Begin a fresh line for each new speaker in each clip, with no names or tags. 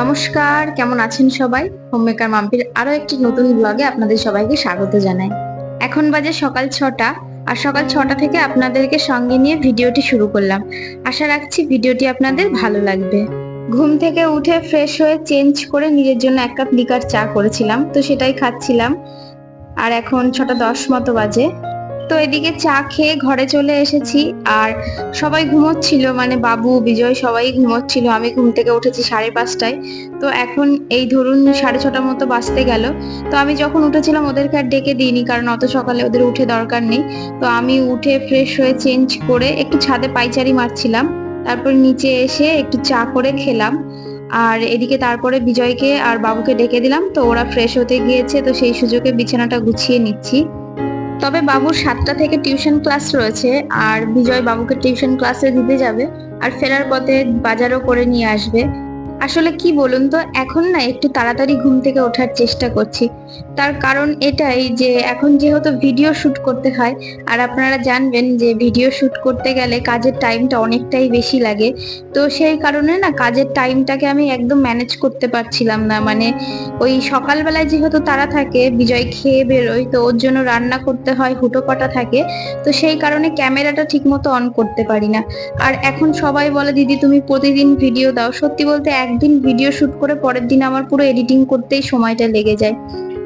নমস্কার, কেমন আছেন সবাই? হোমমেকার মাম্পির আরও একটি নতুন ব্লগে আপনাদের সবাইকে স্বাগত জানাই। এখন বাজে সকাল ছটা, আর সকাল ছটা থেকে আপনাদেরকে সঙ্গে নিয়ে ভিডিওটি শুরু করলাম। আশা রাখছি ভিডিওটি আপনাদের ভালো লাগবে। ঘুম থেকে উঠে ফ্রেশ হয়ে চেঞ্জ করে নিজের জন্য এক কাপ লিকার চা করেছিলাম, তো সেটাই খাচ্ছিলাম। আর এখন ছটা দশ মতো বাজে। তো এদিকে চা খেয়ে ঘরে চলে এসেছি। আর সবাই ঘুমোচ্ছিল মানে বাবু, বিজয় সবাই ঘুমোচ্ছিল। আমি ঘুম থেকে উঠেছি সাড়ে পাঁচটায়। তো এখন এই ধরুন সাড়ে ছটার মতো বাঁচতে গেল। তো আমি যখন উঠেছিলাম, ওদেরকে আর ডেকে দিইনি, কারণ অত সকালে ওদের উঠে দরকার নেই। তো আমি উঠে ফ্রেশ হয়ে চেঞ্জ করে একটু ছাদে পাইচারি মারছিলাম। তারপর নিচে এসে একটু চা করে খেলাম। আর এদিকে তারপরে বিজয়কে আর বাবুকে ডেকে দিলাম। তো ওরা ফ্রেশ হতে গিয়েছে, তো সেই সুযোগে বিছানাটা গুছিয়ে নিচ্ছি। তবে বাবুর সাতটা থেকে টিউশন ক্লাস রয়েছে আর বিজয় বাবুকে টিউশন ক্লাসে দিতে যাবে আর ফেরার পথে বাজারও করে নিয়ে আসবে। আসলে কি বলুন তো, এখন না একটু তাড়াতাড়ি ঘুম থেকে ওঠার চেষ্টা করছি। তার কারণ এটাই যে এখন যেহেতু ভিডিও শুট করতে হয়, আর আপনারা জানবেন যে ভিডিও শুট করতে গেলে কাজের টাইমটা অনেকটাই বেশি লাগে। তো সেই কারণে না কাজের টাইমটাকে আমি একদম ম্যানেজ করতে পারছিলাম না। মানে ওই সকালবেলায় যেহেতু তারা থাকে, বিজয় খেয়ে বেরোয়, তো ওর জন্য রান্না করতে হয় হুটোপাটা থাকে। তো সেই কারণে ক্যামেরাটা ঠিকমতো অন করতে পারি না। আর এখন সবাই বলে, দিদি তুমি প্রতিদিন ভিডিও দাও। সত্যি বলতে একদিন ভিডিও শুট করে পরের দিন আমার পুরো এডিটিং করতেই সময়টা লেগে যায়।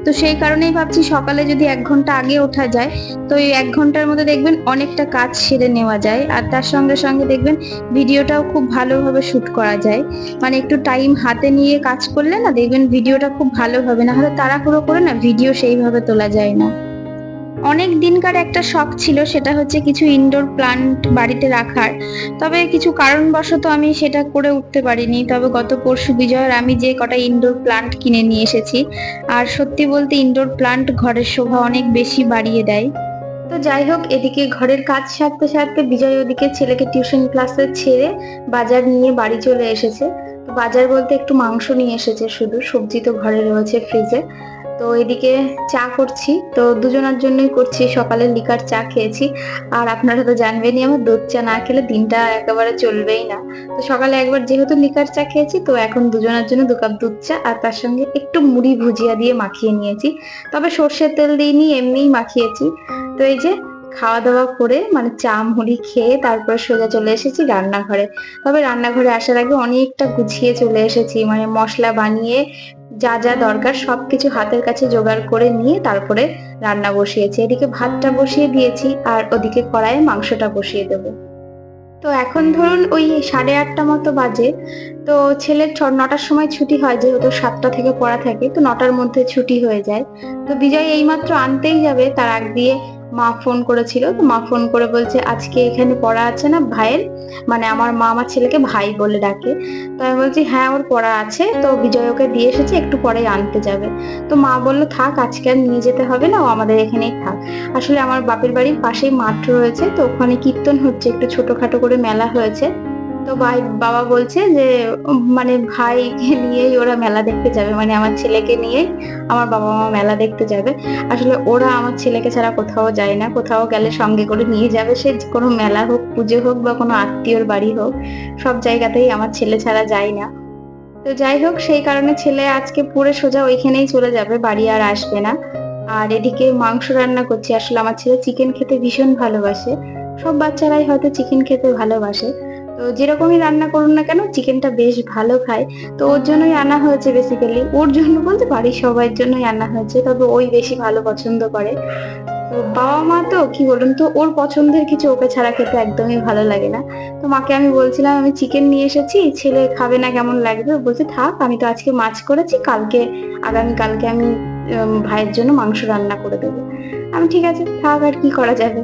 তো সেই কারণেই ভাবছি সকালে যদি এক ঘণ্টা আগে ওঠা যায়, তো এই এক ঘণ্টার মধ্যে দেখবেন অনেকটা কাজ সেরে নেওয়া যায়। আর তার সঙ্গে সঙ্গে দেখবেন ভিডিওটাও খুব ভালোভাবে শুট করা যায়। মানে একটু টাইম হাতে নিয়ে কাজ করলে না দেখবেন ভিডিওটা খুব ভালো হবে। না হলে তাড়াহুড়ো করে না ভিডিও সেইভাবে তোলা যায় না। অনেক দিনকার একটা শখ ছিল, সেটা হচ্ছে কিছু ইনডোর প্লান্ট বাড়িতে রাখার। তবে কিছু কারণবশত আমি সেটা করে উঠতে পারিনি। তবে গত পরশু বিজয়ের আমি যে কটা ইনডোর প্লান্ট কিনে নিয়ে এসেছি, আর সত্যি বলতে ইনডোর প্লান্ট ঘরের শোভা অনেক বেশি বাড়িয়ে দেয়। তো যাই হোক, এদিকে ঘরের কাজ সারতে সারতে বিজয় ওদিকে ছেলেকে টিউশন ক্লাসে ছেড়ে বাজার নিয়ে বাড়ি চলে এসেছে। তো বাজার বলতে একটু মাংস নিয়ে এসেছে শুধু, সবজি তো ঘরে রয়েছে ফ্রিজে তো এদিকে চা করছি। তো দুজনের জন্যই করছি। সকালে লিকার চা খেয়েছি। আর আপনারা তো জানবেনই, আমার দুধ চা না খেলে দিনটা একেবারে চলবেই না। তো সকালে একবার যেহেতু লিকার চা খেয়েছি, তো এখন দুজনের জন্য দু কাপ দুধ চা আর তার সঙ্গে একটু মুড়ি ভুজিয়া দিয়ে মাখিয়ে নিয়েছি। তবে সর্ষের তেল দিইনি, এমনিই মাখিয়েছি। তো এই যে খাওয়া দাওয়া করে মানে চা, মুড়ি খেয়ে তারপর সোজা চলে এসেছি রান্নাঘরে। তবে রান্নাঘরে আসার আগে অনেকটা গুছিয়ে চলে এসেছি। মানে মশলা বানিয়ে যা যা দরকার সবকিছু হাতের কাছে জোগাড় করে নিয়ে তারপরে রান্না বসিয়েছি। এদিকে ভাতটা বসিয়ে দিয়েছি আর ওদিকে কড়াইয়ে মাংসটা বসিয়ে দেবো। তো এখন ধরুন ওই সাড়ে আটটা মতো বাজে। তো ছেলের ছ নটার সময় ছুটি হয় যেহেতু সাতটা থেকে পড়া থাকে, তো নটার মধ্যে ছুটি হয়ে যায়। তো বিজয় এইমাত্র আনতেই যাবে, তার আগ দিয়ে মা ফোন করেছিল, তো মা ফোন করে বলছে, আজকে এখানে পড়া আছে না ভাইয়ের? মানে আমার মা আমার ছেলেকে ভাই বলে ডাকে। তো আমি বলছি হ্যাঁ ওর পড়া আছে, তো বিজয় ওকে দিয়ে এসেছে, একটু পরে আনতে যাবে। তো মা বলল, থাক, আজকে আর নিয়ে যেতে হবে না, ও আমাদের এখানেই থাক। আসলে আমার বাপের বাড়ির পাশেই মাঠ রয়েছে, তো ওখানে কীর্তন হচ্ছে, একটু ছোটখাটো করে মেলা হয়েছে। তো ভাই, বাবা বলছে যে মানে ভাইকে নিয়েই ওরা মেলা দেখতে যাবে মানে আমার ছেলেকে নিয়েই আমার বাবা মা মেলা দেখতে যাবে। আসলে ওরা আমার ছেলেকে ছাড়া কোথাও যায় না, কোথাও গেলে সঙ্গে করে নিয়ে যাবে সে কোনো মেলা হোক, পুজো হোক বা কোনো আত্মীয়র বাড়ি হোক, সব জায়গাতেই আমার ছেলে ছাড়া যায় না। তো যাই হোক, সেই কারণে ছেলে আজকে পুরো সোজা ওইখানেই চলে যাবে, বাড়ি আর আসবে না। আর এদিকে মাংস রান্না করছি, আসলে আমার ছেলে চিকেন খেতে ভীষণ ভালোবাসে। সব বাচ্চারাই হয়তো চিকেন খেতে ভালোবাসে। তো যেরকমই রান্না করুন না কেন চিকেনটা বেশ ভালো খায়। তো ওর জন্যই আনা হয়েছে বেসিক্যালি ওর জন্য বলতে বাড়ির সবার জন্যই আনা হয়েছে, তবে ওই বেশি ভালো পছন্দ করে। তো বাবা মা তো, কি বলুন তো, ওর পছন্দের কিছু ওকে ছাড়া খেতে একদমই ভালো লাগে না। তো মাকে আমি বলছিলাম, আমি চিকেন নিয়ে এসেছি, ছেলে খাবে না কেমন লাগবে? বলছে, থাক, আমি তো আজকে মাছ করেছি, কালকে, আগামী কালকে আমি ভাইয়ের জন্য মাংস রান্না করে দেবো। আমি ঠিক আছে, থাক, আর কি করা যাবে?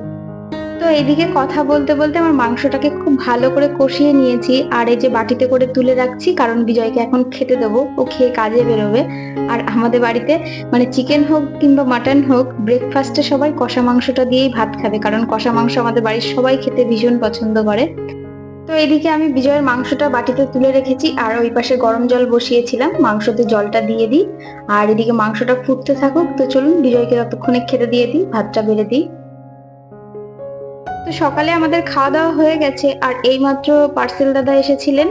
তো এদিকে কথা বলতে বলতে আমার মাংসটাকে খুব ভালো করে কষিয়ে নিয়েছি। আর এই যে বাটিতে করে তুলে রাখছি, কারণ বিজয়কে এখন খেতে দেবো। ও খেয়ে কাজে বেরোবে। আর আমাদের বাড়িতে মানে চিকেন হোক কিংবা মাটন হোক ব্রেকফাস্টে সবাই কষা মাংসটা দিয়েই ভাত খাবে। কারণ কষা মাংস আমাদের বাড়ির সবাই খেতে ভীষণ পছন্দ করে। তো এদিকে আমি বিজয়ের মাংসটা বাটিতে তুলে রেখেছি। আর ওই পাশে গরম জল বসিয়েছিলাম। মাংসতে জলটা দিয়ে দিই। আর এদিকে মাংসটা ফুটতে থাকুক, তো চলুন বিজয়কে ততক্ষণে খেতে দিয়ে দিই, ভাতটা বেড়ে দিই। তো সকালে আমাদের খাওয়া দাওয়া হয়ে গেছে, আর এইমাত্র পার্সেল দাদা এসেছিলেন,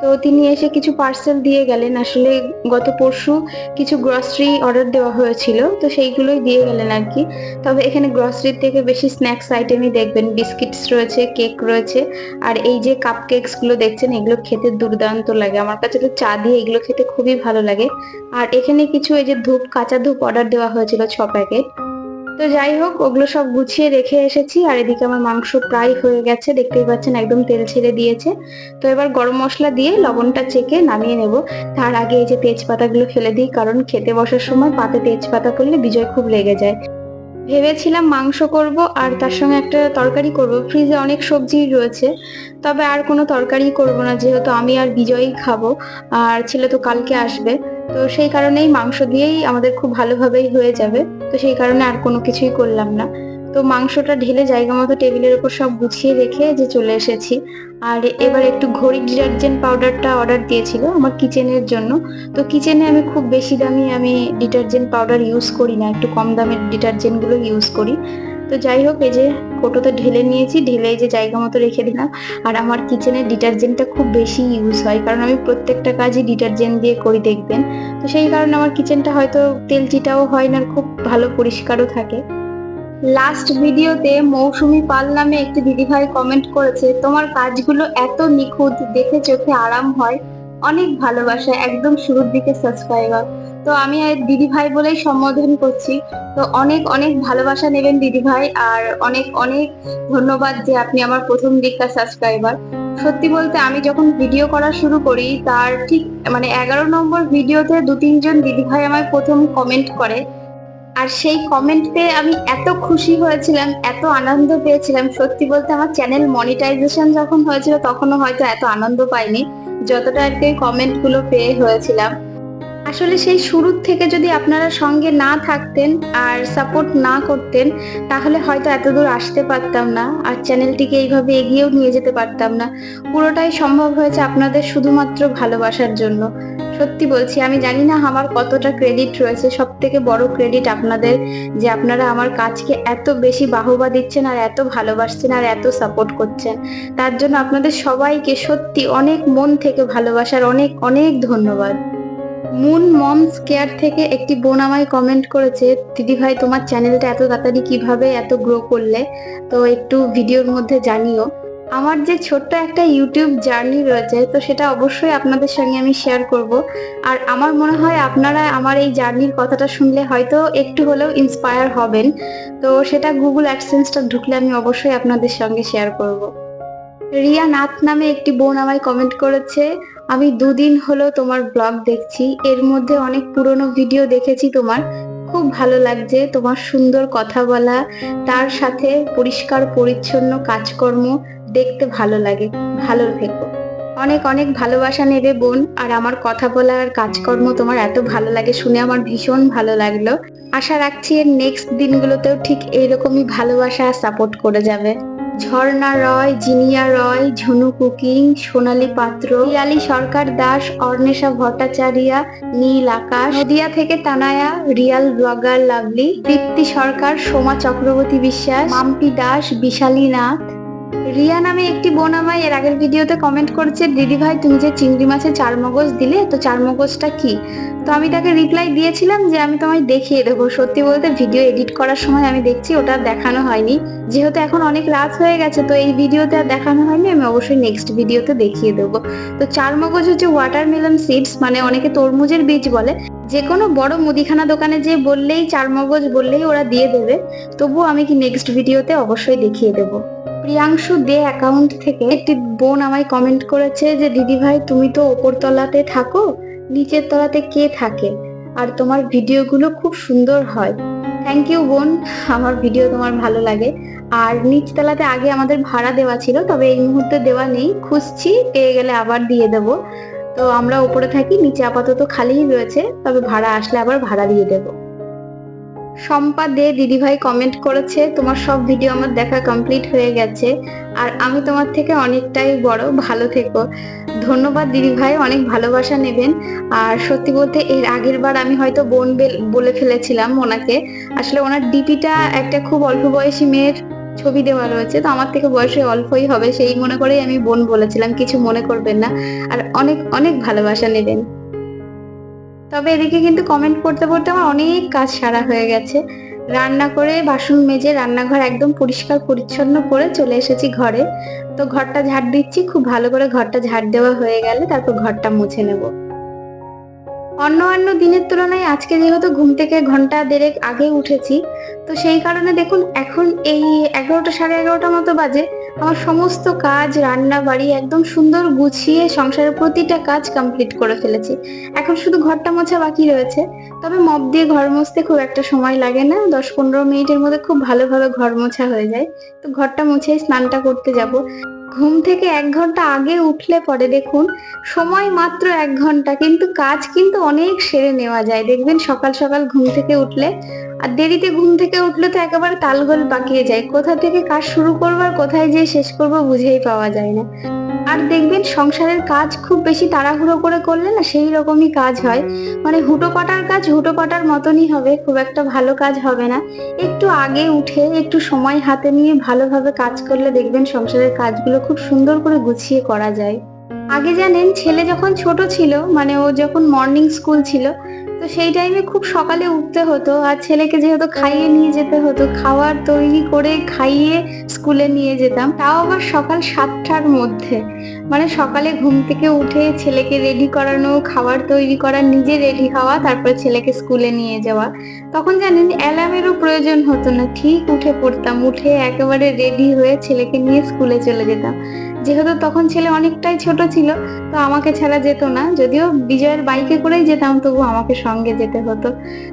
তো তিনি এসে কিছু পার্সেল দিয়ে গেলেন। আসলে গত পরশু কিছু গ্রসারি অর্ডার দেওয়া হয়েছিল, তো সেইগুলোই দিয়ে গেলেন আর কি। তবে এখানে গ্রসারির থেকে বেশি স্ন্যাক্স আইটেমই দেখবেন বিস্কিটস রয়েছে কেক রয়েছে, আর এই যে কাপ কেকসগুলো দেখছেন, এগুলো খেতে দুর্দান্ত লাগে। আমার কাছে তো চা দিয়ে এগুলো খেতে খুবই ভালো লাগে। আর এখানে কিছু এই যে ধূপ, কাঁচা ধূপ অর্ডার দেওয়া হয়েছিল ছ প্যাকেট তো যাই হোক, ওগুলো সব গুছিয়ে রেখে এসেছি, আর এদিকে আমার মাংস প্রায় হয়ে গেছে, দেখতেই পাচ্ছেন একদম তেল ছেড়ে দিয়েছে। তো এবার গরম মশলা দিয়ে লবণটা চেকে নামিয়ে নেব। তার আগে এই যে তেজপাতাগুলো ফেলে দিই, কারণ খেতে বসার সময় পাতে তেজপাতা করলে বিজয় খুব লেগে যায়। ভেবেছিলাম মাংস করব, আর তার সঙ্গে একটা তরকারি করব। ফ্রিজে অনেক সবজি রয়েছে, তবে আর কোনো তরকারি করব না, যেহেতু আমি আর বিজয়ই খাব, আর ছেলে তো কালকে আসবে। তো সেই কারণেই মাংস দিয়েই আমাদের খুব ভালোভাবেই হয়ে যাবে। তো সেই কারণে আর কোনো কিছুই করলাম না। তো মাংসটা ঢেলে জায়গা মতো টেবিলের উপর সব গুছিয়ে রেখে যে চলে এসেছি। আর এবার একটু ঘড়ি ডিটারজেন্ট পাউডারটা অর্ডার দিয়েছিল আমার কিচেনের জন্য। তো কিচেনে আমি খুব বেশি দামি আমি ডিটারজেন্ট পাউডার ইউজ করি না, একটু কম দামের ডিটারজেন্টগুলো ইউজ করি। তো যাই হোক, এই যে কোটোতে ঢেলে নিয়েছি, ঢেলে যে জায়গা মতো রেখে দিলাম। আর আমার কিচেনের ডিটারজেন্টটা খুব বেশি ইউজ হয়, কারণ আমি প্রত্যেকটা কাজই ডিটারজেন্ট দিয়ে করি, দেখবেন। তো সেই কারণে আমার কিচেনটা হয়তো তেলচিটাও হয় না খুব ভালো পরিষ্কারও থাকে। লাস্ট ভিডিওতে মৌসুমি পাল নামে একটি দিদিভাই কমেন্ট করেছে, তোমার কাজগুলো এত নিখুঁত, দেখে চোখে আরাম হয়। অনেক ভালোবাসা, একদম শুরুর দিকে সাবস্ক্রাইবার তো আমি আর দিদিভাই বলেই সম্বোধন করছি। তো অনেক অনেক ভালোবাসা নেবেন দিদিভাই আর অনেক অনেক ধন্যবাদ যে আপনি আমার প্রথম দিককার সাবস্ক্রাইবার সত্যি বলতে আমি যখন ভিডিও করা শুরু করি, তার ঠিক মানে এগারো নম্বর ভিডিওতে দু তিনজন দিদিভাই আমায় প্রথম কমেন্ট করে। আর সেই কমেন্ট পেয়ে আমি এত খুশি হয়েছিলাম, এত আনন্দ পেয়েছিলাম। সত্যি বলতে আমার চ্যানেল মনিটাইজেশন যখন হয়েছিল, তখনও হয়তো এত আনন্দ পাইনি। যতটা আর কি কমেন্টগুলো পেয়ে হয়েছিলাম। আসলে সেই শুরুর থেকে যদি আপনারা সঙ্গে না থাকতেন আর সাপোর্ট না করতেন, তাহলে হয়তো এত দূর আসতে পারতাম না আর চ্যানেলটিকে এইভাবে এগিয়েও নিয়ে যেতে পারতাম না। পুরোটাই সম্ভব হয়েছে আপনাদের শুধুমাত্র ভালোবাসার জন্য। সত্যি বলছি, আমি জানি না আমার কতটা ক্রেডিট রয়েছে সব থেকে বড় ক্রেডিট আপনাদের যে আপনারা আমার কাজকে এত বেশি বাহবা দিচ্ছেন আর এত ভালোবাসছেন আর এত সাপোর্ট করছেন। তার জন্য আপনাদের সবাইকে সত্যি অনেক মন থেকে ভালোবাসার অনেক অনেক ধন্যবাদ। মুন মমস কেয়ার থেকে একটি বোন আমায় কমেন্ট করেছে, দিদি ভাই, তোমার চ্যানেলটা এত তাড়াতাড়ি কীভাবে এত গ্রো করলে? তো একটু ভিডিওর মধ্যে জানিও। আমার যে ছোট্ট একটা ইউটিউব জার্নি রয়েছে, তো সেটা অবশ্যই আপনাদের সঙ্গে আমি শেয়ার করব। আর আমার মনে হয় আপনারা আমার এই জার্নির কথাটা শুনলে হয়তো একটু হলেও ইন্সপায়ার হবেন। তো সেটা গুগল অ্যাডসেন্সটা ঢুকলে আমি অবশ্যই আপনাদের সঙ্গে শেয়ার করব। রিয়া নাথ নামে একটি বোন আমায় কমেন্ট করেছে, আমি দুদিন হলো তোমার ব্লগ দেখছি, এর মধ্যে অনেক পুরনো ভিডিও দেখেছি তোমার। খুব ভালো লাগছে তোমার সুন্দর কথা বলা, তার সাথে পরিষ্কার পরিচ্ছন্ন কাজকর্ম, দেখতে ভালো লাগে, ভালো থেকো। অনেক অনেক ভালোবাসা নেবে বোন, আর আমার কথা বলা আর কাজকর্ম তোমার এত ভালো লাগে শুনে আমার ভীষণ ভালো লাগল। আশা রাখছি এর নেক্সট দিনগুলোতেও ঠিক এইরকমই ভালোবাসা আর সাপোর্ট করে যাবে। ঝর্ণা রয়, জিনিয়া রয় ঝুনু কুকিং সোনালী পাত্র পিয়ালি সরকার দাস, অর্ণেশা ভট্টাচারিয়া, নীল আকাশ, নদিয়া থেকে Tanaya, real blogger lovely Tripti Sarkar, Soma Chakraborty Biswas, Mampi Das, বিশালী Nath Riya নামে একটি বোন আমায় এর আগের ভিডিওতে কমেন্ট করেছে, দিদি ভাই, তুমি যে চিংড়ি মাছে চার মগজ দিলে, তো চার মগজটা কি? তো আমি তাকে রিপ্লাই দিয়েছিলাম যে, আমি তোমায় দেখিয়ে দেবো। সত্যি বলতে ভিডিও এডিট করার সময় আমি দেখছি, ওটা দেখানো হয়নি। যেহেতু এখন অনেক রাত হয়ে গেছে, তো এই ভিডিওতে আর দেখানো হয়নি, আমি অবশ্যই নেক্সট ভিডিওতে দেখিয়ে দেবো। তো চার মগজ হচ্ছে ওয়াটারমেলন সিডস মানে অনেকে তরমুজের বীজ বলে। যে কোনো বড় মুদিখানা দোকানে যে বললেই, চার মগজ বললেই ওরা দিয়ে দেবে। তবুও আমি কি নেক্সট ভিডিওতে অবশ্যই দেখিয়ে দেব। প্রিয়াংশু দে অ্যাকাউন্ট থেকে একটি বোন আমায় কমেন্ট করেছে যে, দিদি ভাই, তুমি তো ওপর তলাতে থাকো, নিচের তলাতে কে থাকে? আর তোমার ভিডিওগুলো খুব সুন্দর হয়। থ্যাংক ইউ বোন। আমার ভিডিও তোমার ভালো লাগে। আর নিচতলাতে আগে আমাদের ভাড়া দেওয়া ছিল, তবে এই মুহূর্তে দেওয়া নেই। খুঁজছি, পেয়ে গেলে আবার দিয়ে দেব। তো আমরা উপরে থাকি, নিচে আপাতত খালিই রয়েছে, তবে ভাড়া আসলে আবার ভাড়া দিয়ে দেব। শম্পা দে দিদিভাই কমেন্ট করেছে, তোমার সব ভিডিও আমার দেখা কমপ্লিট হয়ে গেছে। আর আমি তোমার থেকে অনেকটাই বড়, ভালো থেকো। ধন্যবাদ দিদিভাই, অনেক ভালোবাসা নেবেন। আর সত্যি বলতে এর আগের বার আমি হয়তো বোন বলে ফেলেছিলাম ওনাকে। আসলে ওনার ডিপিটা একটা খুব অল্প বয়সী মেয়ের ছবি দেওয়া রয়েছে, তো আমার থেকে বয়সে অল্পই হবে। সেই মনে করেই আমি বোন বলেছিলাম, কিছু মনে করবেন না। আর অনেক অনেক ভালোবাসা নেবেন। তবে এদিকে কিন্তু কমেন্ট করতে করতে আমার অনেক কাজ সারা হয়ে গেছে। রান্না করে বাসন মেজে রান্নাঘর একদম পরিষ্কার পরিচ্ছন্ন করে চলে এসেছি ঘরে। তো ঘরটা ঝাড় দিচ্ছি, খুব ভালো করে ঘরটা ঝাড় দেওয়া হয়ে গেলে তারপর ঘরটা মুছে নেব। অন্য অন্য দিনের তুলনায় আজকে যেহেতু ঘুম থেকে ঘণ্টা দেড়েক আগে উঠেছি, তো সেই কারণে দেখুন এখন এই এগারোটা সাড়ে এগারোটা মতো বাজে। আমার সমস্ত কাজ রান্না বাড়ি একদম সুন্দর গুছিয়ে সংসারের প্রতিটা কাজ কমপ্লিট করে ফেলেছি। এখন শুধু ঘরটা মোছা বাকি রয়েছে। তবে মপ দিয়ে ঘর মুছতে খুব একটা সময় লাগে না। দশ পনেরো মিনিটের মধ্যে খুব ভালোভাবে ঘর মোছা হয়ে যায়। তো ঘরটা মুছে স্নানটা করতে যাব। ঘুম থেকে এক ঘণ্টা আগে উঠলে পরে দেখুন, সময় মাত্র এক ঘণ্টা, কিন্তু কাজ কিন্তু অনেক সেরে নেওয়া যায়। দেখবেন সকাল সকাল ঘুম থেকে উঠলে, আর দেরিতে ঘুম থেকে উঠলে তো একেবারে তালগোল পাকিয়ে যায়। কোথা থেকে কাজ শুরু করব আর কোথায় যেয়ে শেষ করব বুঝেই পাওয়া যায় না। আর দেখবেন সংসারের কাজ খুব বেশি তাড়াহুড়ো করে করলে না সেই রকমই কাজ হয়। মানে হুটো পাটার কাজ হুটো পাটার মতনই হবে, খুব একটা ভালো কাজ হবে না। একটু আগে উঠে একটু সময় হাতে নিয়ে ভালোভাবে কাজ করলে দেখবেন সংসারের কাজগুলো খুব সুন্দর করে গুছিয়ে করা যায়। আগে জানেন ছেলে যখন ছোট ছিল মানে ও যখন মর্নিং স্কুল ছিল তো সেই টাইমে খুব সকালে উঠতে হতো আর ছেলেকে যেহেতু খাইয়ে নিয়ে যেতে হতো, খাওয়ার তৈরি করে খাইয়ে স্কুলে নিয়ে যেতাম। তাও আবার সকাল সাতটার মধ্যে। মানে সকালে ঘুম থেকে উঠে ছেলেকে রেডি করানো খাবার তৈরি করা, নিজে রেডি হওয়া, তারপরে ছেলেকে স্কুলে নিয়ে যাওয়া। তখন জানেন অ্যালার্মেরও প্রয়োজন হতো না। ঠিক উঠে পড়তাম, উঠে একেবারে রেডি হয়ে ছেলেকে নিয়ে স্কুলে চলে যেতাম। যেহেতু তখন ছেলে অনেকটাই ছোট ছিল, তো আমাকে ছাড়া যেত না। যদিও বিজয়ের বাইকে করেই যেতাম, তবু আমাকে সঙ্গে যেতে হতো।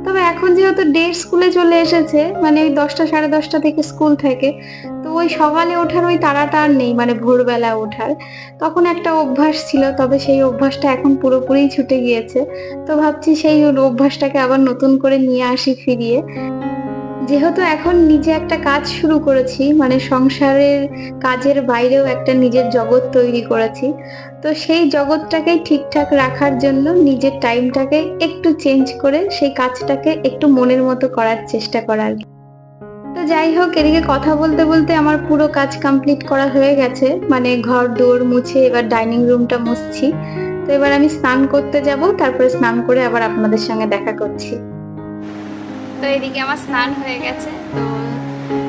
তবে এখন যেহেতু ডেট স্কুলে চলে এসেছে মানে ওই দশটা সাড়ে দশটা থেকে স্কুল থেকে, তো ওই সকালে ওঠার ওই তাড়াটা আর নেই মানে ভোরবেলা ওঠার। তখন একটা অভ্যাস ছিল, তবে সেই অভ্যাসটা এখন পুরোপুরি ছুটে গিয়েছে। তো ভাবছি সেই অভ্যাসটাকে আবার নতুন করে নিয়ে আসি ফিরিয়ে। যেহেতু এখন নিজে একটা কাজ শুরু করেছি মানে সংসারের কাজের বাইরেও একটা নিজের জগৎ তৈরি করেছি, তো সেই জগৎটাকে ঠিকঠাক রাখার জন্য নিজের টাইমটাকে একটু চেঞ্জ করে সেই কাজটাকে একটু মনের মতো করার চেষ্টা করার। তো যাই হোক, এদিকে কথা বলতে বলতে আমার পুরো কাজ কমপ্লিট করা হয়ে গেছে মানে ঘর দৌড় মুছে এবার ডাইনিং রুমটা মুছছি। তো এবার আমি স্নান করতে যাব, তারপরে স্নান করে আবার আপনাদের সঙ্গে দেখা করছি। তো এদিকে আমার স্নান হয়ে গেছে। তো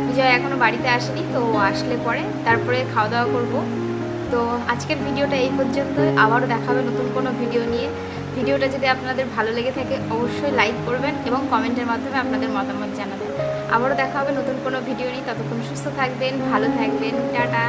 বিজয় এখনও বাড়িতে আসেনি, তো আসলে পরে। তারপরে খাওয়া দাওয়া করব। তো আজকের ভিডিওটা এই পর্যন্ত আবারও দেখাবে নতুন কোনো ভিডিও নিয়ে। ভিডিওটা যদি আপনাদের ভালো লেগে থাকে, অবশ্যই লাইক করবেন এবং কমেন্টের মাধ্যমে আপনাদের মতামত জানাবেন। আবারও দেখা হবে নতুন কোনো ভিডিও নিয়ে। ততক্ষণ সুস্থ থাকবেন, ভালো থাকবেন। টাটা।